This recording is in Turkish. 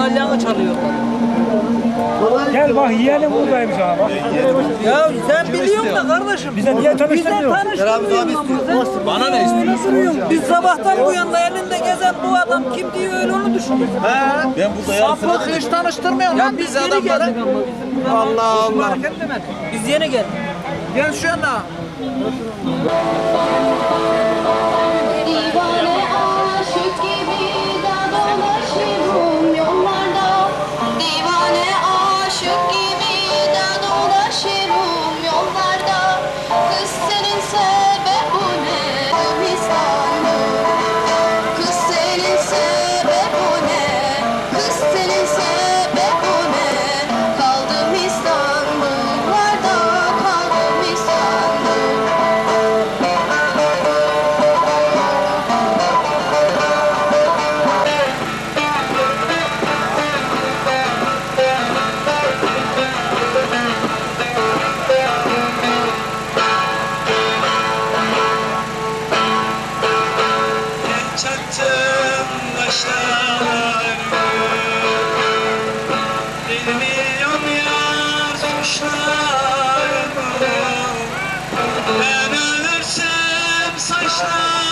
Alyanı çalıyorlar. Gel bak yeğenim buradaymış ha bak. Ya sen biliyorsun da kardeşim. Bize niye Bizden tanıştırmıyorsun? tanıştırmıyorsun Bana ne istiyorsun? Biz sabahtan bu yana elinde gezen bu adam kim diye öyle onu düşünüyoruz. Ben burada yarın Saflık hiç tanıştırmıyorsun Ya lan biz bizi yeni adamları. geldik ama biz. Allah Allah. Hareket demek. Biz yeni geldik. Gel şu yana. Ben ölürsem saçlarım